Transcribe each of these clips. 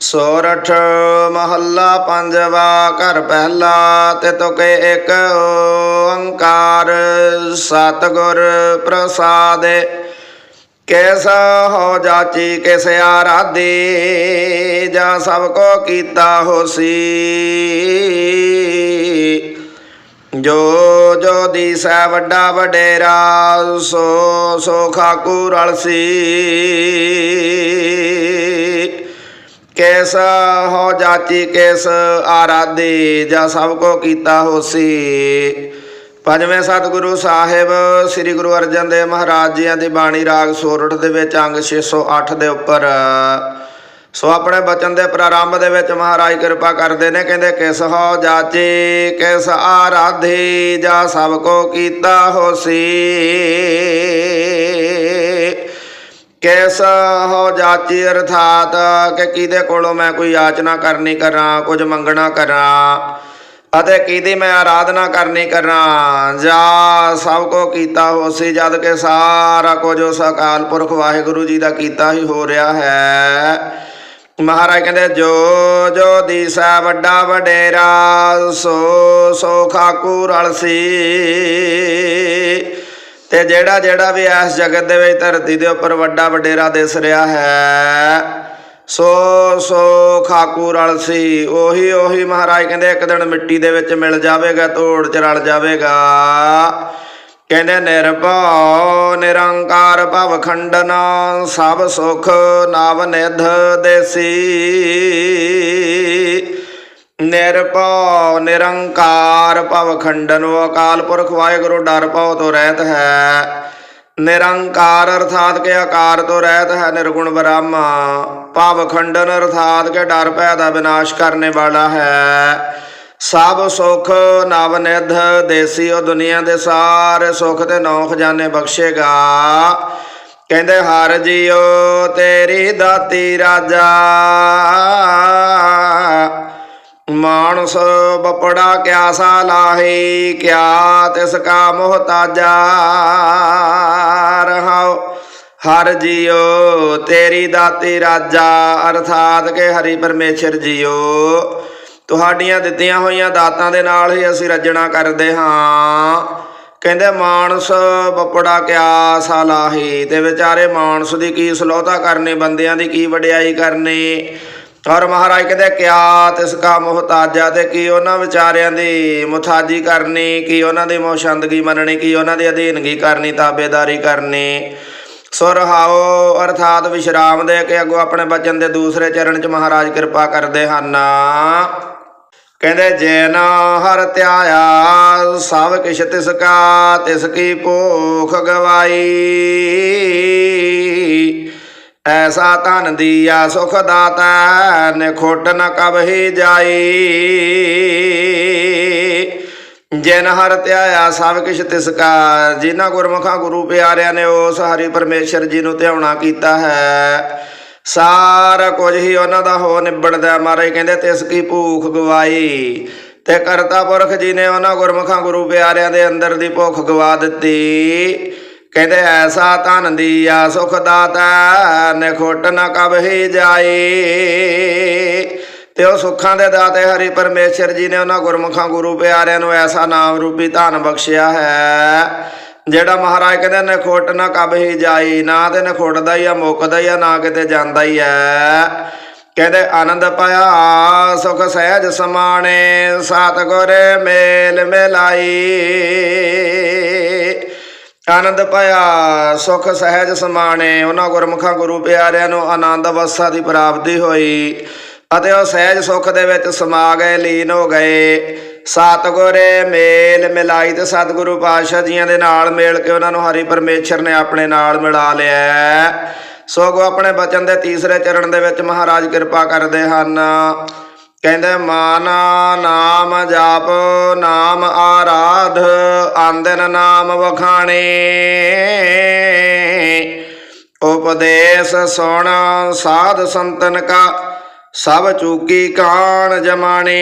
ਸੋਰਠ ਮਹੱਲਾ ਪੰਜਵਾ ਘਰ ਪਹਿਲਾ ਤੇ ਤੁਕੇ ਇੱਕ ਓੰਕਾਰ ਸਤਿਗੁਰ ਪ੍ਰਸਾਦਿ। ਕਿਸ ਹੋ ਜਾਚੀ ਕਿਸ ਆਰਾਧੀ, ਜਾ ਸਭ ਕੋ ਕੀਤਾ ਹੋਸੀ। ਜੋ ਜੋ ਦੀਸੈ ਵੱਡਾ ਵਡੇਰਾ, ਸੋ ਸੋ ਖਾਕੂ ਰਲਸੀ। ਕਿਸ ਹੋ ਜਾਚੀ, ਕਿਸ ਆਰਾਧੀ, ਜਾਂ ਸਭ ਕੋ ਕੀਤਾ ਹੋਸੀ। ਪੰਜਵੇਂ ਸਤਿਗੁਰੂ ਸਾਹਿਬ, ਸ੍ਰੀ ਗੁਰੂ ਅਰਜਨ ਦੇਵ ਮਹਾਰਾਜ ਜੀਆਂ ਦੀ ਬਾਣੀ ਰਾਗ ਸੋਰਠ ਦੇ ਵਿੱਚ, ਅੰਗ 608 ਦੇ ਉੱਪਰ। ਸੋ ਆਪਣੇ ਬਚਨ ਦੇ ਪ੍ਰਾਰੰਭ ਦੇ ਵਿੱਚ ਮਹਾਰਾਜ ਕਿਰਪਾ ਕਰਦੇ ਨੇ, ਕਹਿੰਦੇ ਕਿਸ ਹੋ ਜਾਚੀ, ਕਿਸ ਆਰਾਧੀ, ਜਾਂ ਸਭ ਕੋ ਕੀਤਾ ਹੋਸੀ। ਕਿਸ ਹੋ ਜਾਚੀ ਅਰਥਾਤ? ਕਿ ਕਿਹਦੇ ਕੋਲੋਂ ਮੈਂ ਕੋਈ ਯਾਚਨਾ ਕਰਨੀ ਕਰਾਂ, ਕੁਝ ਮੰਗਣਾ ਕਰਾਂ? ਅਤੇ ਕਿਹਦੀ ਮੈਂ ਆਰਾਧਨਾ ਕਰਨੀ ਕਰਾਂ? ਜਾਂ ਸਭ ਕੋ ਕੀਤਾ ਹੋਸੀ, ਜਦ ਕਿ ਸਾਰਾ ਕੁਝ ਉਸ ਅਕਾਲ ਪੁਰਖ ਵਾਹਿਗੁਰੂ ਜੀ ਦਾ ਕੀਤਾ ਹੀ ਹੋ ਰਿਹਾ ਹੈ। ਮਹਾਰਾਜ ਕਹਿੰਦੇ, ਜੋ ਜੋ ਦੀਸਾ ਵੱਡਾ ਵਡੇਰਾ, ਸੋ ਸੋ ਖਾਕੂ ਰਲਸੀ। ਤੇ ਜਿਹੜਾ ਜਿਹੜਾ ਵੀ ਇਸ ਜਗਤ ਦੇ ਵਿੱਚ ਧਰਤੀ ਦੇ ਉੱਪਰ ਵੱਡਾ ਵਡੇਰਾ ਦਿਸ ਰਿਹਾ ਹੈ, ਸੋ ਸੋ ਖਾਕੂ ਰਲ ਸੀ। ਉਹੀ ਉਹੀ ਮਹਾਰਾਜ ਕਹਿੰਦੇ ਇੱਕ ਦਿਨ ਮਿੱਟੀ ਦੇ ਵਿੱਚ ਮਿਲ ਜਾਵੇਗਾ ਤੋੜ ਚ ਰਲ ਜਾਵੇਗਾ। ਕਹਿੰਦੇ ਨਿਰਭਉ, ਨਿਰੰਕਾਰ ਭਵ ਖੰਡਨ, ਸਭ ਸੁਖ ਨਵ ਨਿਧ ਦੇਸੀ। ਨਿਰਭਉ ਨਿਰੰਕਾਰ ਭਵ ਖੰਡਨੋ ਅਕਾਲ ਪੁਰਖ ਵਾਹਿਗੁਰੂ ਡਰ ਭਉ ਤੋਂ ਰਹਿਤ ਹੈ। ਨਿਰੰਕਾਰ ਅਰਥਾਤ ਕੇ ਆਕਾਰ ਤੋਂ ਰਹਿਤ ਹੈ ਨਿਰਗੁਣ ਬ੍ਰਹਮ, ਭਵ ਖੰਡਨ ਅਰਥਾਤ ਕੇ ਡਰ ਭੈ ਦਾ ਵਿਨਾਸ਼ ਕਰਨੇ ਵਾਲਾ ਹੈ। ਸਭ ਸੁਖ ਨਵ ਨਿਧ, ਦੇਸੀ ਉਹ ਦੁਨੀਆ ਦੇ ਸਾਰੇ ਸੁਖ ਤੇ ਨੌ ਖਜ਼ਾਨੇ ਬਖਸ਼ੇਗਾ। ਕਹਿੰਦੇ, ਹਰ ਜੀਓ ਤੇਰੀ ਦਾਤੀ ਰਾਜਾ ਮਾਨਸ ਬਪੜਾ ਕਿਆ ਸਾ ਲਾਹੀ, ਕਿਆ ਤਿਸ ਕਾ ਮੁਹਤਾਜਾ ਰਹਾਉ। ਹਰ ਜੀਓ ਤੇਰੀ ਦਾਤੀ ਰਾਜਾ, ਅਰਥਾਤ ਕਿ ਹਰੀ ਪਰਮੇਸ਼ਰ ਜੀਓ ਤੁਹਾਡੀਆਂ ਦਿੱਤੀਆਂ ਹੋਈਆਂ ਦਾਤਾਂ ਦੇ ਨਾਲ ਹੀ ਅਸੀਂ ਰੱਜਣਾ ਕਰਦੇ ਹਾਂ। ਕਹਿੰਦੇ ਮਾਨਸ ਬਪੜਾ ਕਿਆ ਸਾਲਾਹੀ ਤੇ ਵਿਚਾਰੇ ਮਾਨਸ ਦੀ ਕੀ ਸਲੋਤਾ ਕਰਨੀ, ਬੰਦਿਆਂ ਦੀ ਕੀ ਵਡਿਆਈ ਕਰਨੀ। ਔਰ ਮਹਾਰਾਜ ਕਹਿੰਦੇ, ਕਿਆ ਤਿਸ ਕਾ ਮੁਹਤਾਜਾ ਤੇ ਕੀ ਉਹਨਾਂ ਵਿਚਾਰਿਆਂ ਦੀ ਮੁਥਾਜੀ ਕਰਨੀ, ਕੀ ਉਹਨਾਂ ਦੀ ਮੋਸ਼ੰਦਗੀ ਮੰਨਣੀ, ਕੀ ਉਹਨਾਂ ਦੀ ਅਧੀਨਗੀ ਕਰਨੀ, ਤਾਬੇਦਾਰੀ ਕਰਨੀ। ਸੋ ਰਹਾਓ ਅਰਥਾਤ ਵਿਸ਼ਰਾਮ ਦੇ ਕੇ ਅੱਗੋਂ ਆਪਣੇ ਬਚਨ ਦੇ ਦੂਸਰੇ ਚਰਨ ਚ ਮਹਾਰਾਜ ਕਿਰਪਾ ਕਰਦੇ ਹਨ। ਕਹਿੰਦੇ ਜੈਨ ਹਰ ਧਿਆਇਆ, ਸਭ ਕਿਛ ਤਿਸ ਕਾ, ਤਿਸ ਕੀ ਭੋਖ ਗਵਾਈ। ਐਸਾ ਧਨ ਦੀਆ ਸੁਖ ਦਾਤਾ ਨਿਖੁੱਟ ਨ ਕਬਹੀ ਜਾਈ। ਜਿਨ ਹਰ ਧਿਆਇਆ ਸਭ ਕਿਛ ਤਿਸ ਕਾ ਜਿਨ੍ਹਾਂ ਗੁਰਮੁਖਾਂ ਗੁਰੂ ਪਿਆਰਿਆਂ ਨੇ ਉਸ ਹਰੀ ਪਰਮੇਸ਼ਰ ਜੀ ਨੂੰ ਧਿਆਉਣਾ ਕੀਤਾ ਹੈ, ਸਾਰਾ ਕੁਝ ਹੀ ਉਹਨਾਂ ਦਾ ਹੋ ਨਿਬੜਦਾ, ਮਹਾਰਾਜ ਕਹਿੰਦੇ ਤਿਸ ਕੀ ਭੂਖ ਗਵਾਈ। ਤੇ ਕਰਤਾ ਪੁਰਖ ਜੀ ਨੇ ਉਹਨਾਂ ਗੁਰਮੁਖਾਂ ਗੁਰੂ ਪਿਆਰਿਆਂ ਦੇ ਅੰਦਰ ਦੀ ਭੁੱਖ ਗਵਾ ਦਿੱਤੀ। ਕਹਿੰਦੇ ਐਸਾ ਧਨ ਦੀਆ ਸੁਖ ਦਾਤਾ, ਨਿਖੁੱਟ ਨ ਕਬਹੀ ਜਾਈ ਤੇ ਉਹ ਸੁੱਖਾਂ ਦੇ ਦਾਤੇ ਹਰੀ ਪਰਮੇਸ਼ਰ ਜੀ ਨੇ ਉਹਨਾਂ ਗੁਰਮੁਖਾਂ ਗੁਰੂ ਪਿਆਰਿਆਂ ਨੂੰ ਐਸਾ ਨਾਮ ਰੂਪੀ ਧਨ ਬਖਸ਼ਿਆ ਹੈ, ਜਿਹੜਾ ਮਹਾਰਾਜ ਕਹਿੰਦੇ ਨੇ ਖੋਟ ਨਾ ਕਬਹੀ ਜਾਈ ਨਾ ਤੇ ਨੇ ਹੀ ਆ ਮੁੱਕਦਾ ਹੀ ਆ, ਨਾ ਕਿਤੇ ਜਾਂਦਾ ਹੀ ਐ ਕਹਿੰਦੇ ਆਨੰਦ ਪਾਇਆ, ਸੁਖ ਸਹਿਜ ਸਮਾਣੇ ਸਤਿਗੁਰ ਮੇਲ ਮਿਲਾਈ ਆਨੰਦ ਪਾਇਆ, ਸੁਖ ਸਹਿਜ ਸਮਾਣੇ, ਉਹਨਾਂ ਗੁਰਮੁਖਾਂ ਗੁਰੂ ਪਿਆਰਿਆਂ ਨੂੰ ਆਨੰਦ ਅਵਸਥਾ ਦੀ ਪ੍ਰਾਪਤੀ ਹੋਈ ਅਤੇ ਉਹ ਸਹਿਜ ਸੁਖ ਦੇ ਵਿੱਚ ਸਮਾ ਗਏ, ਲੀਨ ਹੋ ਗਏ। ਸਤਿਗੁਰੇ ਮੇਲ ਮਿਲਾਈ ਤੇ ਸਤਿਗੁਰੂ ਪਾਤਸ਼ਾਹ ਜੀਆਂ ਦੇ ਨਾਲ ਮੇਲ ਕੇ ਉਹਨਾਂ ਨੂੰ ਹਰੀ ਪਰਮੇਸ਼ਰ ਨੇ ਆਪਣੇ ਨਾਲ ਮਿਲਾ ਲਿਆ। ਸੋਗੋ ਆਪਣੇ ਬਚਨ ਦੇ ਤੀਸਰੇ ਚਰਨ ਦੇ ਵਿੱਚ ਮਹਾਰਾਜ ਕਿਰਪਾ ਕਰਦੇ ਹਨ। ਕਹਿੰਦੇ, ਮਾਨ ਨਾਮ ਜਾਪ, ਨਾਮ ਆਰਾਧ, ਆਂਦਨ ਨਾਮ ਵਖਾਣੇ। ਉਪਦੇਸ਼ ਸੁਣ, ਸਾਧ ਸੰਤਨ ਕਾ, ਸਭ ਚੂਕੀ ਕਾਣ ਜਮਾਣੇ।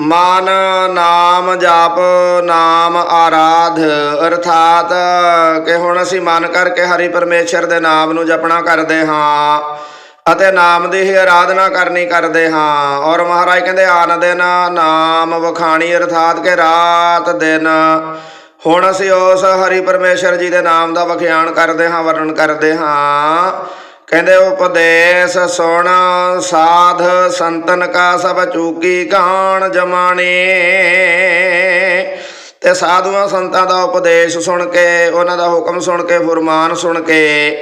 ਮਨ ਨਾਮ ਜਾਪ, ਨਾਮ ਆਰਾਧ, ਅਰਥਾਤ ਕਿ ਹੁਣ ਅਸੀਂ ਮਨ ਕਰਕੇ ਹਰੀ ਪਰਮੇਸ਼ਰ ਦੇ ਨਾਮ ਨੂੰ ਜਪਣਾ ਕਰਦੇ ਹਾਂ। ਅਤੇ ਨਾਮ ਦੀ ਹੀ ਆਰਾਧਨਾ ਕਰਨੀ ਕਰਦੇ ਹਾਂ। ਔਰ ਮਹਾਰਾਜ ਕਹਿੰਦੇ, ਆਨ ਦਿਨ ਨਾਮ ਵਖਾਣੀ ਅਰਥਾਤ ਕਿ ਰਾਤ ਦਿਨ। ਹੁਣ ਅਸੀਂ ਉਸ ਹਰੀ ਪਰਮੇਸ਼ਰ ਜੀ ਦੇ ਨਾਮ ਦਾ ਵਖਿਆਣ ਕਰਦੇ ਹਾਂ, ਵਰਣਨ ਕਰਦੇ ਹਾਂ। ਕਹਿੰਦੇ, ਉਪਦੇਸ਼ ਸੁਣ ਸਾਧ ਸੰਤਨ ਕਾ ਸਭ ਚੂਕੀ ਕਾਣ ਜਮਾਣੇ। ਤੇ ਸਾਧੂਆਂ ਸੰਤਾਂ ਦਾ ਉਪਦੇਸ਼ ਸੁਣ ਕੇ, ਉਹਨਾਂ ਦਾ ਹੁਕਮ ਸੁਣ ਕੇ, ਫਰਮਾਨ ਸੁਣ ਕੇ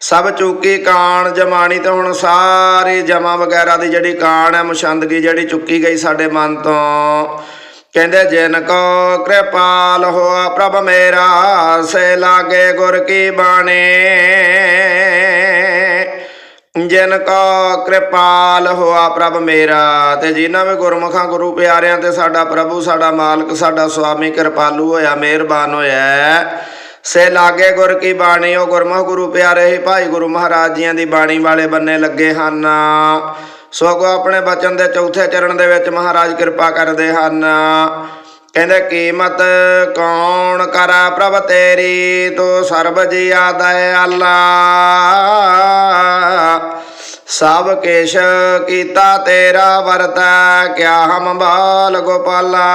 ਸਭ ਚੁੱਕੀ ਕਾਣ ਜਮਾਣੀ ਤਾਂ ਹੁਣ ਸਾਰੀ ਜਮਾ ਵਗੈਰਾ ਦੀ ਜਿਹੜੀ ਕਾਣ ਹੈ, ਮੁਸ਼ੰਦਗੀ ਜਿਹੜੀ ਚੁੱਕੀ ਗਈ ਸਾਡੇ ਮਨ ਤੋਂ। ਕਹਿੰਦੇ, ਜਿਨ ਕੋ ਕਿਰਪਾਲ ਹੋਆ ਪ੍ਰਭ ਮੇਰਾ, ਸੇ ਲਾਗੇ ਗੁਰ ਕੀ ਬਾਣੇ। ਜਿਨ ਕੋ ਕਿਰਪਾਲ ਹੋਆ ਪ੍ਰਭ ਮੇਰਾ, ਤੇ ਜਿਨ੍ਹਾਂ ਵੀ ਗੁਰਮੁਖਾਂ, ਗੁਰੂ ਪਿਆਰਿਆਂ ਤੇ ਸਾਡਾ ਪ੍ਰਭੂ, ਸਾਡਾ ਮਾਲਕ, ਸਾਡਾ ਸੁਆਮੀ ਕਿਰਪਾਲੂ ਹੋਇਆ, ਮਿਹਰਬਾਨ ਹੋਇਆ। ਸੇ ਲਾਗੇ ਗੁਰ ਕੀ ਬਾਣੀ, ਉਹ ਗੁਰਮੁਖ ਗੁਰੂ ਪਿਆਰੇ ਹੀ ਭਾਈ ਗੁਰੂ ਮਹਾਰਾਜ ਜੀਆਂ ਦੀ ਬਾਣੀ ਵਾਲੇ ਬੰਨੇ ਲੱਗੇ ਹਨ। ਸੋ ਕੋ ਆਪਣੇ ਬਚਨ ਦੇ ਚੌਥੇ ਚਰਨ ਦੇ ਵਿੱਚ ਮਹਾਰਾਜ ਕਿਰਪਾ ਕਰਦੇ ਹਨ। ਕਹਿੰਦੇ, ਕੀਮਤ ਕੌਣ ਕਰਾ ਪ੍ਰਭ ਤੇਰੀ, ਤੂੰ ਸਰਬ ਜੀਆ ਦਇਆਲਾ। ਸਭ ਕੇਸ਼ ਕੀਤਾ ਤੇਰਾ ਵਰਤੈ, ਕਿਆ ਹਮ ਬਾਲ ਗੋਪਾਲਾ।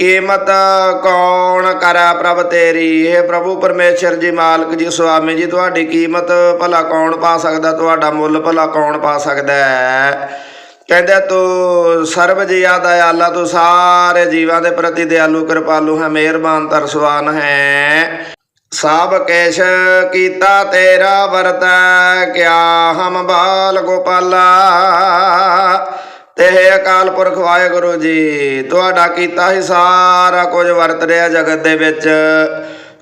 ਕੀਮਤ ਕੌਣ ਕਰੈ ਪ੍ਰਭ ਤੇਰੀ? ਹੈ ਪ੍ਰਭੂ ਪਰਮੇਸ਼ਰ ਜੀ, ਮਾਲਕ ਜੀ, ਸੁਆਮੀ ਜੀ, ਤੁਹਾਡੀ ਕੀਮਤ ਭਲਾ ਕੌਣ ਪਾ ਸਕਦਾ? ਤੁਹਾਡਾ ਮੁੱਲ ਭਲਾ ਕੌਣ ਪਾ ਸਕਦਾ ਹੈ? ਕਹਿੰਦੇ, ਤੂੰ ਸਰਬ ਜੀਆ ਦਇਆਲਾ, ਤੂੰ ਸਾਰੇ ਜੀਵਾਂ ਦੇ ਪ੍ਰਤੀ ਦਿਆਲੂ, ਕਿਰਪਾਲੂ ਹੈ, ਮਿਹਰਬਾਨ, ਤਰਸਵਾਨ ਹੈ। ਸਭ ਕੇਸ਼ ਕੀਤਾ ਤੇਰਾ ਵਰਤੈ, ਕਿਆ ਹਮ ਬਾਲ ਗੋਪਾਲਾ। ਤੇ ਹੈ ਅਕਾਲ ਪੁਰਖ ਵਾਹਿਗੁਰੂ ਜੀ, ਤੁਹਾਡਾ ਕੀਤਾ ਹੀ ਸਾਰਾ ਕੁਝ ਵਰਤ ਰਿਹਾ ਜਗਤ ਦੇ ਵਿੱਚ।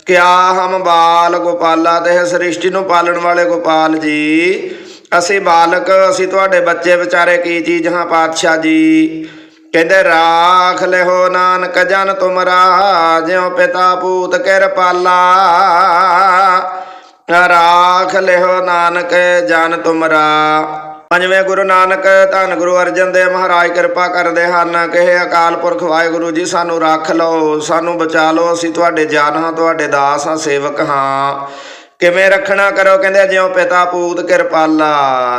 ਕਿਆ ਹਮ ਬਾਲ ਗੋਪਾਲਾ ਤੇ ਸ੍ਰਿਸ਼ਟੀ ਨੂੰ ਪਾਲਣ ਵਾਲੇ ਗੋਪਾਲ ਜੀ? ਅਸੀਂ ਬਾਲਕ, ਅਸੀਂ ਤੁਹਾਡੇ ਬੱਚੇ ਵਿਚਾਰੇ ਕੀ ਚੀਜ਼ ਹਾਂ ਪਾਤਸ਼ਾਹ ਜੀ? ਕਹਿੰਦੇ, ਰਾਖ ਲਿਓ ਨਾਨਕ ਜਨ ਤੁਮਰਾ, ਜਿਉ ਪਿਤਾ ਪੂਤ ਕਿਰਪਾਲਾ। ਰਾਖ ਲਿਓ ਨਾਨਕ ਜਨ ਤੁਮਰਾ। ਪੰਜਵੇਂ ਗੁਰੂ ਨਾਨਕ, ਧੰਨ ਗੁਰੂ ਅਰਜਨ ਦੇਵ ਮਹਾਰਾਜ ਕਿਰਪਾ ਕਰਦੇ ਹਨ। ਕਿ ਇਹ ਅਕਾਲ ਪੁਰਖ ਵਾਹਿਗੁਰੂ ਜੀ, ਸਾਨੂੰ ਰੱਖ ਲਓ, ਸਾਨੂੰ ਬਚਾ ਲਓ, ਅਸੀਂ ਤੁਹਾਡੇ ਜਾਨ ਹਾਂ, ਤੁਹਾਡੇ ਦਾਸ ਹਾਂ, ਸੇਵਕ ਹਾਂ। ਕਿਵੇਂ ਰੱਖਣਾ ਕਰੋ? ਕਹਿੰਦੇ ਜਿਉਂ ਪਿਤਾ ਪੂਤ ਕਿਰਪਾਲਾ।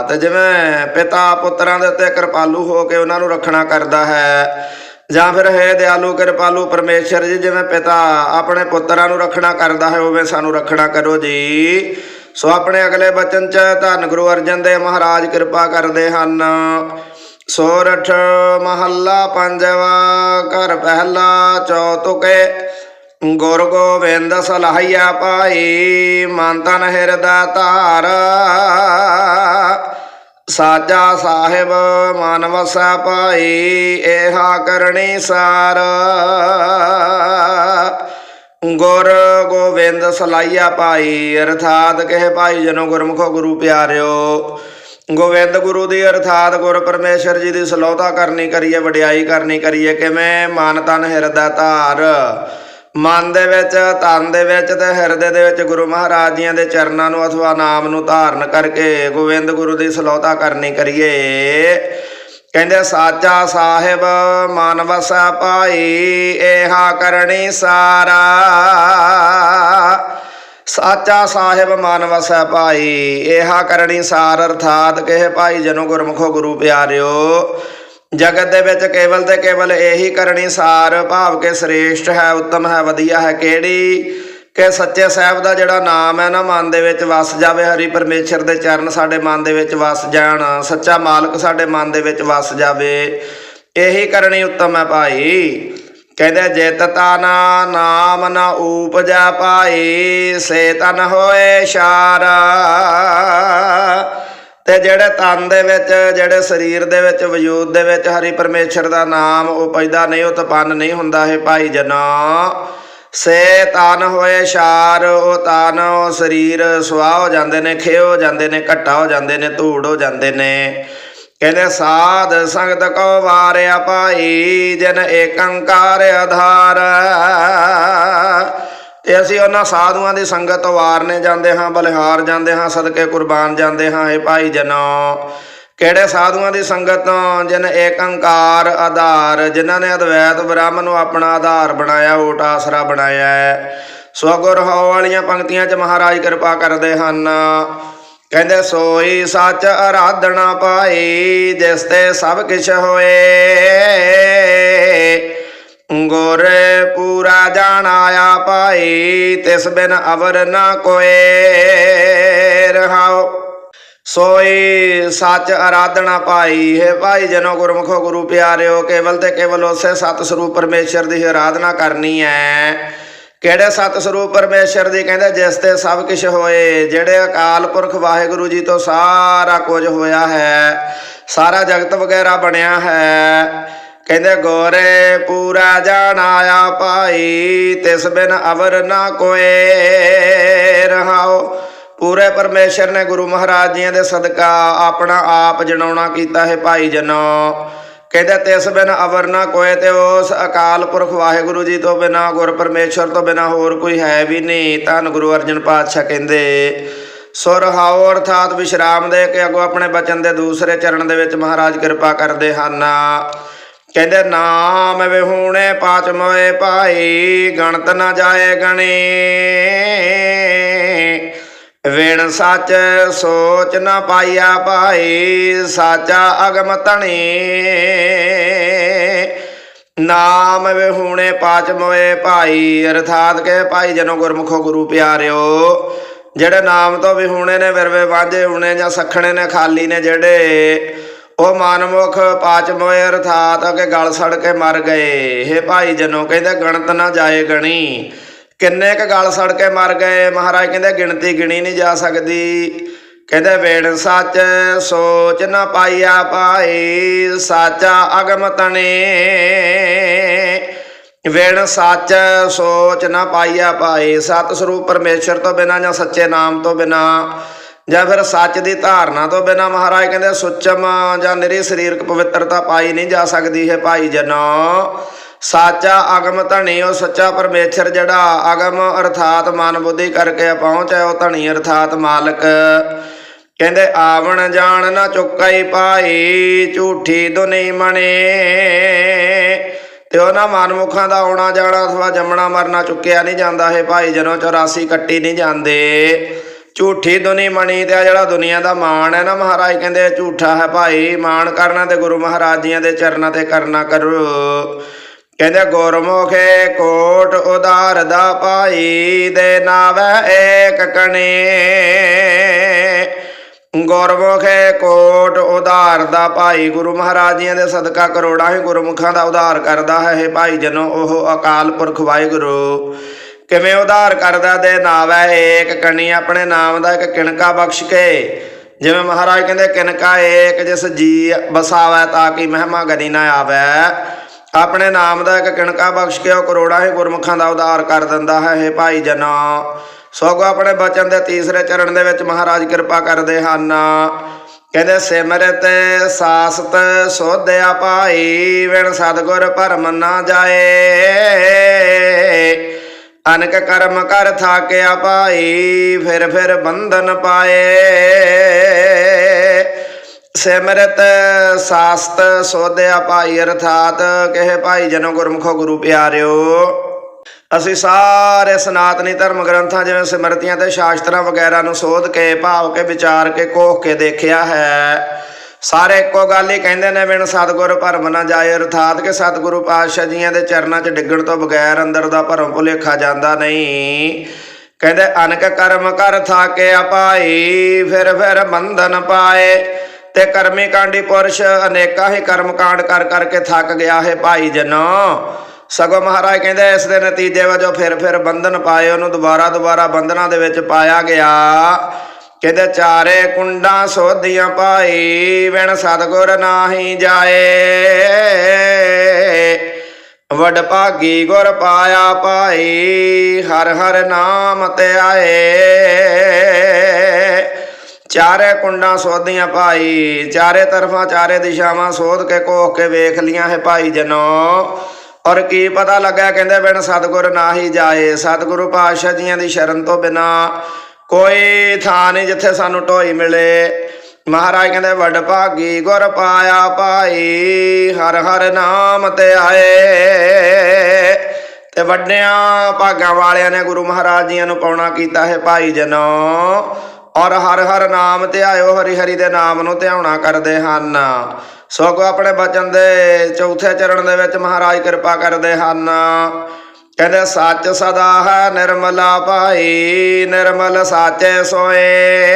ਤੇ ਜਿਵੇਂ ਪਿਤਾ ਪੁੱਤਰਾਂ ਦੇ ਉੱਤੇ ਕਿਰਪਾਲੂ ਹੋ ਕੇ ਉਹਨਾਂ ਨੂੰ ਰੱਖਣਾ ਕਰਦਾ ਹੈ, ਜਾਂ ਫਿਰ ਹੈ ਦਿਆਲੂ ਕਿਰਪਾਲੂ ਪਰਮੇਸ਼ਰ ਜੀ, ਜਿਵੇਂ ਪਿਤਾ ਆਪਣੇ ਪੁੱਤਰਾਂ ਨੂੰ ਰੱਖਣਾ ਕਰਦਾ ਹੈ, ਉਵੇਂ ਸਾਨੂੰ ਰੱਖਣਾ ਕਰੋ ਜੀ। ਸੋ ਆਪਣੇ ਅਗਲੇ ਬਚਨ ਚ ਧੰਨ ਗੁਰੂ ਅਰਜਨ ਦੇਵ ਮਹਾਰਾਜ ਕਿਰਪਾ ਕਰਦੇ ਹਨ। ਸੋਰਠ ਮਹੱਲਾ ਪੰਜਵਾ, ਘਰ ਪਹਿਲਾ ਚੌਤੁਕੇ, ਗੁਰ ਗੋਬਿੰਦ ਸਲਾਹੀਆ ਪਾਈ ਮਨ ਤਨ ਹਿਰਦਾ ਧਾਰ। ਸਾਚਾ ਸਾਹਿਬ ਮਨ ਵਸੈ ਪਾਈ ਇਹਾ ਕਰਨੀ ਸਾਰਾ। ਗੁਰ ਗੋਬਿੰਦ ਸਲਾਈਆ ਭਾਈ, ਅਰਥਾਤ ਕਹੇ ਭਾਈ ਜਨੋ ਗੁਰਮੁਖੋ ਗੁਰੂ ਪਿਆਰਿਓ। ਗੋਬਿੰਦ ਗੁਰੂ ਦੀ ਅਰਥਾਤ ਗੁਰ ਪਰਮੇਸ਼ਰ ਜੀ ਦੀ ਸਲੋਤਾ ਕਰਨੀ ਕਰੀਏ, ਵਡਿਆਈ ਕਰਨੀ ਕਰੀਏ, ਕਿਵੇਂ? ਮਨ ਤਨ ਹਿਰਦਾ ਧਾਰ। ਮਨ ਦੇ ਵਿੱਚ, ਤਨ ਦੇ ਵਿੱਚ ਤੇ ਹਿਰਦੇ ਦੇ ਵਿੱਚ ਗੁਰੂ ਮਹਾਰਾਜ ਜੀਆਂ ਦੇ ਚਰਨਾਂ ਨੂੰ ਅਥਵਾ ਨਾਮ ਨੂੰ ਧਾਰਨ ਕਰਕੇ ਗੋਬਿੰਦ ਗੁਰੂ ਦੀ ਸਲੋਤਾ ਕਰਨੀ ਕਰੀਏ। ਕਹਿੰਦੇ ਸਾਚਾ ਸਾਹਿਬ ਮਨ ਵਸਾ ਪਾਈ ਇਹਾ ਕਰਨੀ ਸਾਰਾ। ਸਾਚਾ ਸਾਹਿਬ ਮਨ ਵਸੈ ਭਾਈ ਇਹਾ ਕਰਨੀ ਸਾਰ, ਅਰਥਾਤ ਕਹੇ ਭਾਈ ਜਨੋ ਗੁਰਮੁਖੋ ਗੁਰੂ ਪਿਆਰਿਓ। ਜਗਤ ਦੇ ਵਿੱਚ ਕੇਵਲ ਤੇ ਕੇਵਲ ਇਹੀ ਕਰਨੀ ਸਾਰ, ਭਾਵ ਕੇ ਸ੍ਰੇਸ਼ਟ ਹੈ, ਉੱਤਮ ਹੈ, ਵਧੀਆ ਹੈ, ਕਿਹੜੀ? ਕਿ ਸੱਚੇ ਸਾਹਿਬ ਦਾ ਜਿਹੜਾ ਨਾਮ ਹੈ ਨਾ, ਮਨ ਦੇ ਵਿੱਚ ਵਸ ਜਾਵੇ ਹਰੀ ਪਰਮੇਸ਼ਰ ਦੇ ਚਰਨ, ਸਾਡੇ ਮਨ ਦੇ ਵਿੱਚ ਵਸ ਜਾਣ, ਸੱਚਾ ਮਾਲਕ ਸਾਡੇ ਮਨ ਦੇ ਵਿੱਚ ਵਸ ਜਾਵੇ। ਇਹੀ ਕਰਨੀ ਉੱਤਮ ਹੈ ਭਾਈ। ਕਹਿੰਦੇ ਜਿਤ ਤਾਨਾ ਨਾਮ ਨ ਊਪਜਾ ਪਾਈ ਸੇ ਤਨ ਹੋਏ ਸ਼ਾਰਾ। ਤੇ ਜਿਹੜੇ ਤਨ ਦੇ ਵਿੱਚ, ਜਿਹੜੇ ਸਰੀਰ ਦੇ ਵਿੱਚ, ਵਜੂਦ ਦੇ ਵਿੱਚ ਹਰੀ ਪਰਮੇਸ਼ਰ ਦਾ ਨਾਮ ਉਹ ਪੈਦਾ ਨਹੀਂ, ਉਤਪੰਨ ਨਹੀਂ ਹੁੰਦਾ ਹੈ ਭਾਈ ਜਨਾ। ਸੇ ਤਨ ਹੋਏ ਸ਼ਾਰ, ਉਹ ਤਨ ਉਹ ਸਰੀਰ, ਸੁਆਹ ਹੋ ਜਾਂਦੇ ਨੇ ਖੇ ਹੋ ਜਾਂਦੇ ਨੇ, ਘੱਟਾ ਹੋ ਜਾਂਦੇ ਨੇ, ਧੂੜ ਹੋ ਜਾਂਦੇ ਨੇ। ਕਹਿੰਦੇ ਸਾਧ ਸੰਗਤ ਕੋ ਵਾਰਿਆ ਭਾਈ, ਜਨ ਏਕੰਕਾਰ ਆਧਾਰ। ਤੇ ਅਸੀਂ ਉਹਨਾਂ ਸਾਧੂਆਂ ਦੀ ਸੰਗਤ ਤੋਂ ਵਾਰਨੇ ਜਾਂਦੇ ਹਾਂ, ਬਲਿਹਾਰ ਜਾਂਦੇ ਹਾਂ, ਸਦਕੇ ਕੁਰਬਾਨ ਜਾਂਦੇ ਹਾਂ ਇਹ ਭਾਈ ਜਨੋ। ਕਿਹੜੇ ਸਾਧੂਆਂ ਦੀ ਸੰਗਤ? ਤੋਂ ਜਿਨ ਏਕੰਕਾਰ ਆਧਾਰ, ਜਿਨ੍ਹਾਂ ਨੇ ਅਦਵੈਤ ਬ੍ਰਹਮ ਨੂੰ ਆਪਣਾ ਆਧਾਰ ਬਣਾਇਆ, ਓਟ ਆਸਰਾ ਬਣਾਇਆ ਹੈ। ਸੋ ਗੁਰ ਹੋ ਵਾਲੀਆਂ ਪੰਕਤੀਆਂ 'ਚ ਮਹਾਰਾਜ ਕਿਰਪਾ ਕਰਦੇ ਹਨ। ਕਹਿੰਦੇ, ਸੋਈ ਸੱਚ ਆਰਾਧਣਾ ਪਾਈ, ਜਿਸ ਤੇ ਸਭ ਕਿਛ ਹੋਏ। ਗੁਰ ਪੂਰਾ ਜਾਣ ਆਇਆ ਪਾਈ, ਤਿਸ ਬਿਨ ਅਵਰ ਨਾ ਕੋਏ। ਰਹਾਓ। ਸੋਈ ਸੱਚ ਆਰਾਧਨਾ ਪਾਈ ਹੈ ਭਾਈ ਜਨੋ ਗੁਰਮੁਖੋ ਗੁਰੂ ਪਿਆਰਿਓ, ਕੇਵਲ ਤੇ ਕੇਵਲ ਉਸੇ ਸਤ ਸਰੂਪ ਪਰਮੇਸ਼ਰ ਦੀ ਆਰਾਧਨਾ ਕਰਨੀ ਹੈ ਕਿਹੜੇ ਸਤ ਸਰੂਪ ਪਰਮੇਸ਼ਰ ਦੀ? ਕਹਿੰਦੇ ਜਿਸ ਤੇ ਸਭ ਕੁਝ ਹੋਏ, ਜਿਹੜੇ ਅਕਾਲ ਪੁਰਖ ਵਾਹਿਗੁਰੂ ਜੀ ਤੋਂ ਸਾਰਾ ਕੁਝ ਹੋਇਆ ਹੈ, ਸਾਰਾ ਜਗਤ ਵਗੈਰਾ ਬਣਿਆ ਹੈ। ਕਹਿੰਦੇ ਗੋਰੇ ਪੂਰਾ ਜਾਣ ਆਇਆ ਭਾਈ, ਤਿਸ ਬਿਨ ਅਵਰ ਨਾ ਕੋਏ ਰਹਾਓ। ਪੂਰੇ ਪਰਮੇਸ਼ਰ ਨੇ ਗੁਰੂ ਮਹਾਰਾਜ ਜੀਆਂ ਦੇ ਸਦਕਾ ਆਪਣਾ ਆਪ ਜਣਾਉਣਾ ਕੀਤਾ ਹੈ ਭਾਈ ਜਨੋ। ਕਹਿੰਦੇ ਤਿਸ ਬਿਨ ਅਵਰ ਨਾ ਕੋਏ ਤੇ ਉਸ ਅਕਾਲ ਪੁਰਖ ਵਾਹਿਗੁਰੂ ਜੀ ਤੋਂ ਬਿਨਾ, ਗੁਰ ਪਰਮੇਸ਼ਰ ਤੋਂ ਬਿਨਾ ਹੋਰ ਕੋਈ ਹੈ ਵੀ ਨਹੀਂ, ਧੰਨ ਗੁਰੂ ਅਰਜਨ ਪਾਤਸ਼ਾਹ ਕਹਿੰਦੇ। ਸੁਰ ਹਾਉ ਅਰਥਾਤ ਵਿਸ਼ਰਾਮ ਦੇ ਕੇ ਅਗੋ ਆਪਣੇ ਬਚਨ ਦੇ ਦੂਸਰੇ ਚਰਨ ਦੇ ਵਿੱਚ ਮਹਾਰਾਜ ਕਿਰਪਾ ਕਰਦੇ ਹਨ। ਕਹਿੰਦੇ, ਨਾਮ ਵਿਹੂਣੇ ਪਾਚ ਭਾਈ, ਗਣਤ ਨਾ ਜਾਏ ਗਣੇ। ਵਿਣ ਸੱਚ ਸੋਚ ਨਾ ਪਾਈਆ ਭਾਈ, ਸਾਚਾ ਅਗਮ ਧਣੀ। ਨਾਮ ਵਿਹੂਣੇ ਪਾਚ ਮੋਏ ਭਾਈ, ਅਰਥਾਤ ਕੇ ਭਾਈ ਜਨੋ ਗੁਰਮੁਖੋ ਗੁਰੂ ਪਿਆਰਿਓ। ਜਿਹੜੇ ਨਾਮ ਤੋਂ ਵਿਹੂਣੇ ਨੇ, ਵਿਰਵੇ ਵਾਂਝੇ ਹੁਣੇ ਜਾਂ ਸਖਣੇ ਨੇ, ਖਾਲੀ ਨੇ ਜਿਹੜੇ, ਉਹ ਮਨਮੁਖ ਪਾਚ ਮੋਏ, ਅਰਥਾਤ ਅਗੇ ਗਲ ਸੜ ਕੇ ਮਰ ਗਏ। ਹੇ ਭਾਈ ਜਨੋ, ਕਹਿੰਦੇ ਗਣਤ ਨਾ ਜਾਏ ਗਣੀ। ਕਿੰਨੇ ਕ ਗਲ ਸੜ ਕੇ ਮਰ ਗਏ? ਮਹਾਰਾਜ ਕਹਿੰਦੇ, ਗਿਣਤੀ ਗਿਣੀ ਨਹੀਂ ਜਾ ਸਕਦੀ। ਕਹਿੰਦੇ ਵੇਣ ਸੱਚ ਸੋਚ ਨਾ ਪਾਈਆ ਭਾਈ, ਸਾਚਾ ਅਗਮ ਤਣੇ। ਵੇਣ ਸੱਚ ਸੋਚ ਨਾ ਪਾਈਆ ਭਾਈ, ਸਤ ਸਰੂਪ ਪਰਮੇਸ਼ਰ ਤੋਂ ਬਿਨਾ ਜਾਂ ਸੱਚੇ ਨਾਮ ਤੋਂ ਬਿਨਾ ਜਾਂ ਫਿਰ ਸੱਚ ਦੀ ਧਾਰਨਾ ਤੋਂ ਬਿਨਾ, ਮਹਾਰਾਜ ਕਹਿੰਦੇ, ਸੁੱਚਮ ਜਾਂ ਨਿਰੀ ਸਰੀਰਕ ਪਵਿੱਤਰਤਾ ਪਾਈ ਨਹੀਂ ਜਾ ਸਕਦੀ ਹੈ ਭਾਈ ਜਨੋ। ਸਾਚਾ ਅਗਮ ਧਣੀ ਉਹ ਸੱਚਾ ਪਰਮੇਸ਼ਰ ਜਿਹੜਾ ਅਗਮ ਅਰਥਾਤ ਮਨ ਬੁੱਧੀ ਕਰਕੇ ਪਹੁੰਚ ਹੈ ਉਹ ਧਣੀ ਅਰਥਾਤ ਮਾਲਕ। ਕਹਿੰਦੇ, ਆਵਣ ਜਾਣ ਨਾ ਚੁੱਕਈ ਪਾਈ ਝੂਠੀ ਦੁਨੀ ਮਣੇ। ਤੇ ਉਹਨਾਂ ਮਨਮੁਖਾਂ ਦਾ ਆਉਣਾ ਜਾਣਾ ਅਥਵਾ ਜੰਮਣਾ ਮਰਨਾ ਚੁੱਕਿਆ ਨਹੀਂ ਜਾਂਦਾ ਹੈ ਭਾਈ, ਜਦੋਂ 84 ਕੱਟੀ ਨਹੀਂ ਜਾਂਦੇ। ਝੂਠੀ ਦੁਨੀ ਮਣੀ ਤੇ ਆ ਜਿਹੜਾ ਦੁਨੀਆ ਦਾ ਮਾਣ ਹੈ ਨਾ ਮਹਾਰਾਜ, ਕਹਿੰਦੇ ਝੂਠਾ ਹੈ ਭਾਈ, ਮਾਣ ਕਰਨਾ ਤੇ ਗੁਰੂ ਮਹਾਰਾਜ ਜੀਆਂ ਦੇ ਚਰਨਾਂ ਤੇ ਕਰਨਾ ਕਰੋ। ਕਹਿੰਦੇ ਗੁਰਮੁਖੇ ਕੋਟ ਉਧਾਰ ਦਾ ਭਾਈ ਦੇ ਨਾਵੇ ਏਕ ਕਣੇ। ਗੁਰਮੁਖੇ ਕੋਟ ਉਧਾਰ ਦਾ ਭਾਈ ਗੁਰੂ ਮਹਾਰਾਜ ਜੀਆਂ ਦੇ ਸਦਕਾ ਕਰੋੜਾਂ ਹੀ ਗੁਰਮੁਖਾਂ ਦਾ ਉਧਾਰ ਕਰਦਾ ਹੈ। ਇਹ ਭਾਈ ਜਨੋ, ਉਹ ਅਕਾਲ ਪੁਰਖ ਵਾਹਿਗੁਰੂ, ਕਿਵੇਂ ਉਧਾਰ ਕਰਦਾ ਦੇ ਨਾਵੈ ਏਕ ਕਣੀ? ਆਪਣੇ ਨਾਮ ਦਾ ਇੱਕ ਕਿਣਕਾ ਬਖਸ਼ ਕੇ। ਜਿਵੇਂ ਮਹਾਰਾਜ ਕਹਿੰਦੇ, ਕਿਣਕਾ ਏਕ ਜਿਸ ਜੀ ਬਸਾਵੈ, ਤਾਂ ਕਿ ਮਹਿਮਾ ਗਨੀ ਨਾ ਆਵੈ। ਆਪਣੇ ਨਾਮ ਦਾ ਇੱਕ ਕਿਣਕਾ ਬਖਸ਼ ਕੇ ਉਹ ਕਰੋੜਾਂ ਹੀ ਗੁਰਮੁਖਾਂ ਦਾ ਉਧਾਰ ਕਰ ਦਿੰਦਾ ਹੈ ਇਹ ਭਾਈ ਜਨਾ ਸੋਗੋ ਆਪਣੇ ਬਚਨ ਦੇ ਤੀਸਰੇ ਚਰਨ ਦੇ ਵਿੱਚ ਮਹਾਰਾਜ ਕਿਰਪਾ ਕਰਦੇ ਹਨ। ਕਹਿੰਦੇ ਸਿਮਰਤ ਸਾਸਤ ਸੋਧਿਆ ਭਾਈ ਵਿਣ ਸਤਗੁਰ ਭਰਮ ਨਾ ਜਾਏ। ਅਨਕ ਕਰਮ ਕਰ ਥਾਕਿਆ ਭਾਈ, ਫਿਰ ਫਿਰ ਬੰਧਨ ਪਾਏ। ਸਿਮਰਤ ਸਾਸਤ ਸੋਧਿਆ ਭਾਈ ਅਰਥਾਤ, ਕਹੇ ਭਾਈ ਜਨੋ ਗੁਰਮੁਖੋ ਗੁਰੂ ਪਿਆਰਿਓ। ਅਸੀਂ ਸਾਰੇ ਸਨਾਤਨੀ ਧਰਮ ਗ੍ਰੰਥਾਂ ਜਿਵੇਂ ਸਿਮਰਤੀਆਂ ਤੇ ਸ਼ਾਸਤਰਾਂ ਵਗੈਰਾ ਨੂੰ ਸੋਧ ਕੇ, ਭਾਵ ਕੇ, ਵਿਚਾਰ ਕੇ ਕੋਖ ਕੇ ਦੇਖਿਆ ਹੈ। ਸਾਰੇ ਇੱਕੋ ਗੱਲ ਹੀ ਕਹਿੰਦੇ ਨੇ, ਬਿਨ ਸਤਿਗੁਰ ਭਰਮ ਨਾ ਜਾਏ। ਅਰਥਾਤ ਕਿ ਸਤਿਗੁਰੂ ਪਾਤਸ਼ਾਹ ਜੀਆਂ ਦੇ ਚਰਨਾਂ 'ਚ ਡਿੱਗਣ ਤੋਂ ਬਗੈਰ ਅੰਦਰ ਦਾ ਭਰਮ ਭੁਲੇਖਾ ਜਾਂਦਾ ਨਹੀਂ। ਕਹਿੰਦੇ, ਅਨਕ ਕਰਮ ਕਰ ਥਾਕਿਆ ਭਾਈ, ਫਿਰ ਫਿਰ ਬੰਧਨ ਪਾਏ। ਤੇ ਕਰਮੀ ਕਾਂਡੀ ਪੁਰਸ਼ ਅਨੇਕਾਂ ਹੀ ਕਰਮ ਕਾਂਡ ਕਰ ਕਰਕੇ ਥੱਕ ਗਿਆ ਹੈ ਭਾਈ ਜਨੋ ਸਗੋਂ ਮਹਾਰਾਜ ਕਹਿੰਦੇ, ਇਸ ਦੇ ਨਤੀਜੇ ਵਜੋਂ ਫਿਰ ਫਿਰ ਬੰਧਨ ਪਾਏ, ਉਹਨੂੰ ਦੁਬਾਰਾ ਦੁਬਾਰਾ ਬੰਧਨਾਂ ਦੇ ਵਿੱਚ ਪਾਇਆ ਗਿਆ। ਕਹਿੰਦੇ, ਚਾਰੇ ਕੁੰਡਾਂ ਸੋਧੀਆਂ ਭਾਈ ਵਿਣ ਸਤਗੁਰ ਨਾਹੀ ਜਾਏ। ਵਡ ਭਾਗੀ ਗੁਰ ਪਾਇਆ ਭਾਈ, ਹਰ ਹਰ ਨਾਮ ਤੇ ਆਏ। ਚਾਰੇ ਕੁੰਡਾਂ ਸੋਧੀਆਂ ਭਾਈ, ਚਾਰੇ ਤਰਫਾਂ ਚਾਰੇ ਦਿਸ਼ਾਵਾਂ ਸੋਧ ਕੇ ਕੋਹ ਕੇ ਵੇਖ ਲੀਆਂ ਹੈ ਭਾਈ ਜਨੋ। ਔਰ ਕੀ ਪਤਾ ਲੱਗਾ ਕਹਿੰਦੇ ਬਿਨ ਸਤਗੁਰ ਨਾਹੀ ਜਾਏ, ਸਤਗੁਰੂ ਪਾਤਸ਼ਾਹ ਜੀਆਂ ਦੀ ਸ਼ਰਨ ਤੋਂ ਬਿਨਾ ਕੋਈ ਥਾਂ ਨਹੀਂ ਜਿੱਥੇ ਸਾਨੂੰ ਢੋਈ ਮਿਲੇ। ਮਹਾਰਾਜ ਕਹਿੰਦੇ, ਵੱਡ ਭਾਗੀ ਗੁਰ ਪਾਇਆ ਭਾਈ, ਹਰ ਹਰ ਨਾਮ ਤੇ ਆਏ। ਤੇ ਵੱਡਿਆਂ ਭਾਗਾਂ ਵਾਲਿਆਂ ਨੇ ਗੁਰੂ ਮਹਾਰਾਜ ਜੀਆਂ ਨੂੰ ਪਾਉਣਾ ਕੀਤਾ ਹੈ ਭਾਈ ਜਨੋ। ਔਰ ਹਰ ਹਰ ਨਾਮ ਧਿਆਇਓ ਹਰੀ ਹਰੀ ਦੇ ਨਾਮ ਨੂੰ ਧਿਆਉਣਾ ਕਰਦੇ ਹਨ। ਸਗੋਂ ਆਪਣੇ ਬਚਨ ਦੇ ਚੌਥੇ ਚਰਨ ਦੇ ਵਿੱਚ ਮਹਾਰਾਜ ਕਿਰਪਾ ਕਰਦੇ ਹਨ। ਕਹਿੰਦੇ, ਸੱਚ ਸਦਾ ਹੈ, ਨਿਰਮਲਾ ਭਾਈ, ਨਿਰਮਲ ਸਾਚੇ ਸੋਏ।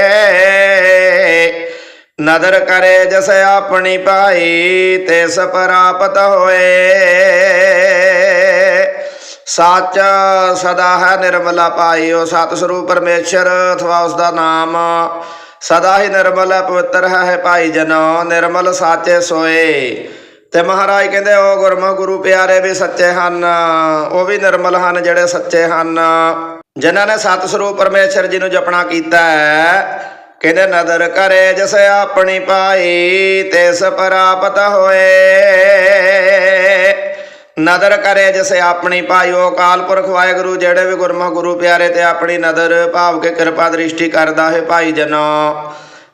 ਨਦਰ ਕਰੇ ਜਸ ਆਪਣੀ ਭਾਈ, ਤਿਸ ਪ੍ਰਾਪਤ ਹੋਏ। ਸੱਚ ਸਦਾ ਹੈ ਨਿਰਮਲਾ ਭਾਈ ਉਹ ਸਤ ਸਰੂਪ ਪਰਮੇਸ਼ਰ, ਅਥਵਾ ਉਸ ਦਾ ਨਾਮ ਸਦਾ ਹੀ ਨਿਰਮਲ ਹੈ, ਪਵਿੱਤਰ ਹੈ ਹੈ ਭਾਈ ਜਨੋ, ਨਿਰਮਲ ਸਾਚੇ ਸੋਏ। ਤੇ ਮਹਾਰਾਜ ਕਹਿੰਦੇ ਉਹ ਗੁਰਮੁਖ ਗੁਰੂ ਪਿਆਰੇ ਵੀ ਸੱਚੇ ਹਨ, ਉਹ ਵੀ ਨਿਰਮਲ ਹਨ ਜਿਹੜੇ ਸੱਚੇ ਹਨ। ਜਿਨ੍ਹਾਂ ਨੇ ਸਤ ਸਰੂਪ ਪਰਮੇਸ਼ਰ ਜੀ ਨੂੰ ਜਪਣਾ ਕੀਤਾ ਹੈ, ਕਹਿੰਦੇ, ਨਦਰ ਕਰੇ ਜਿਸ ਆਪਣੀ ਪਾਈ ਤਿਸ ਪ੍ਰਾਪਤ ਹੋਏ। ਨਦਰ ਕਰੇ ਜਿਸ ਆਪਣੀ ਪਾਈ ਉਹ ਅਕਾਲ ਪੁਰਖ ਵਾਹਿਗੁਰੂ, ਜਿਹੜੇ ਵੀ ਗੁਰਮੁਖ ਗੁਰੂ ਪਿਆਰੇ ਤੇ ਆਪਣੀ ਨਦਰ ਭਾਵ ਕੇ ਕਿਰਪਾ ਦ੍ਰਿਸ਼ਟੀ ਕਰਦਾ ਹੈ ਭਾਈ ਜਨੋ।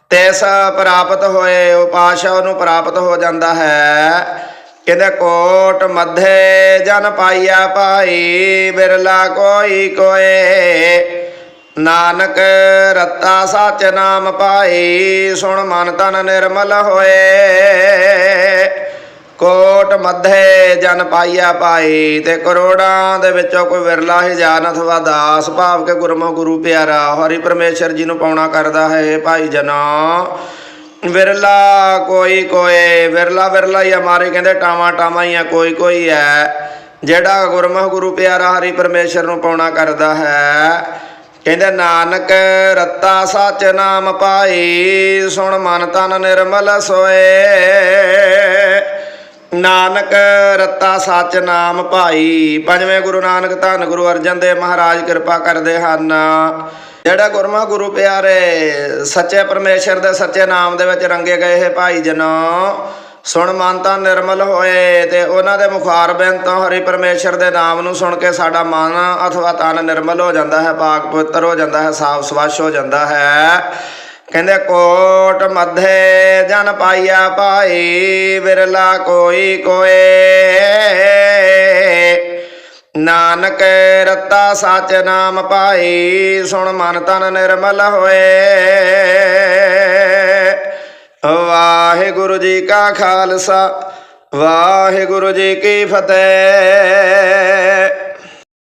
ਤਿਸ ਪ੍ਰਾਪਤ ਹੋਏ, ਉਹ ਨੂੰ ਪ੍ਰਾਪਤ ਹੋ ਜਾਂਦਾ ਹੈ। ਕਹਿੰਦੇ ਕੋਟ ਮੱਧੇ ਜਨ ਪਾਈਆ ਭਾਈ, ਬਿਰਲਾ ਕੋਈ ਕੋਏ। ਨਾਨਕ ਰਤਾ ਸਚ ਨਾਮ ਪਾਈ ਸੁਣ ਮਨ ਤਨ ਨਿਰਮਲ ਹੋਏ। ਕੋਟ ਮੱਧੇ ਜਨ ਪਾਈਆ ਪਾਈ ਤੇ ਕਰੋੜਾਂ ਦੇ ਵਿੱਚੋਂ ਕੋਈ ਵਿਰਲਾ ਹੀ ਜਾਨ ਅਥਵਾ ਦਾਸ ਭਾਵ ਕੇ ਗੁਰਮੁਖ ਗੁਰੂ ਪਿਆਰਾ, ਹਰੀ ਪਰਮੇਸ਼ਰ ਜੀ ਨੂੰ ਪਾਉਣਾ ਕਰਦਾ ਹੈ ਭਾਈ ਜਨਾ। ਵਿਰਲਾ ਕੋਈ ਕੋਏ, ਵਿਰਲਾ ਵਿਰਲਾ ਹੀ ਹਮਾਰੇ ਕਹਿੰਦੇ ਟਾਵਾ ਟਾਵਾ ਹੀ ਆ, ਕੋਈ ਕੋਈ ਹੈ। ਜਿਹੜਾ ਗੁਰਮੁਖ ਗੁਰੂ ਪਿਆਰਾ, ਹਰੀ ਪਰਮੇਸ਼ਰ ਨੂੰ ਪਾਉਣਾ ਕਰਦਾ ਹੈ। ਕਹਿੰਦੇ ਨਾਨਕ ਰਤਾ ਸਚ ਨਾਮ ਪਾਈ, ਸੁਣ ਮਨ ਤਨ ਨਿਰਮਲ ਸੋਏ। ਨਾਨਕ ਰਤਾ ਸੱਚ ਨਾਮ ਭਾਈ, ਪੰਜਵੇਂ ਗੁਰੂ ਨਾਨਕ ਧੰਨ ਗੁਰੂ ਅਰਜਨ ਦੇਵ ਮਹਾਰਾਜ ਕਿਰਪਾ ਕਰਦੇ ਹਨ। ਜਿਹੜਾ ਗੁਰਮਾ ਗੁਰੂ ਪਿਆਰੇ, ਸੱਚੇ ਪਰਮੇਸ਼ਰ ਦੇ ਸੱਚੇ ਨਾਮ ਦੇ ਵਿੱਚ ਰੰਗੇ ਗਏ ਹੈ ਭਾਈ ਜਨੋ ਸੁਣ ਮਨ ਤਾਂ ਨਿਰਮਲ ਹੋਏ, ਤੇ ਉਹਨਾਂ ਦੇ ਮੁਖਾਰ ਤੋਂ ਹਰੀ ਪਰਮੇਸ਼ਰ ਦੇ ਨਾਮ ਨੂੰ ਸੁਣ ਕੇ ਸਾਡਾ ਮਨ ਅਥਵਾ ਤਨ ਨਿਰਮਲ ਹੋ ਜਾਂਦਾ ਹੈ ਪਾਕ ਪਵਿੱਤਰ ਹੋ ਜਾਂਦਾ ਹੈ, ਸਾਫ਼ ਸਵੱਛ ਹੋ ਜਾਂਦਾ ਹੈ। ਕਹਿੰਦੇ ਕੋਟ ਮੱਧੇ ਜਨ ਪਾਈਆ ਪਾਈ ਵਿਰਲਾ ਕੋਈ ਕੋਏ। ਨਾਨਕ ਰਤਾ ਸਚ ਨਾਮ ਪਾਈ, ਸੁਣ ਮਨ ਤਨ ਨਿਰਮਲ ਹੋਏ। ਵਾਹਿਗੁਰੂ ਜੀ ਕਾ ਖਾਲਸਾ, ਵਾਹਿਗੁਰੂ ਜੀ ਕੀ ਫਤਿਹ।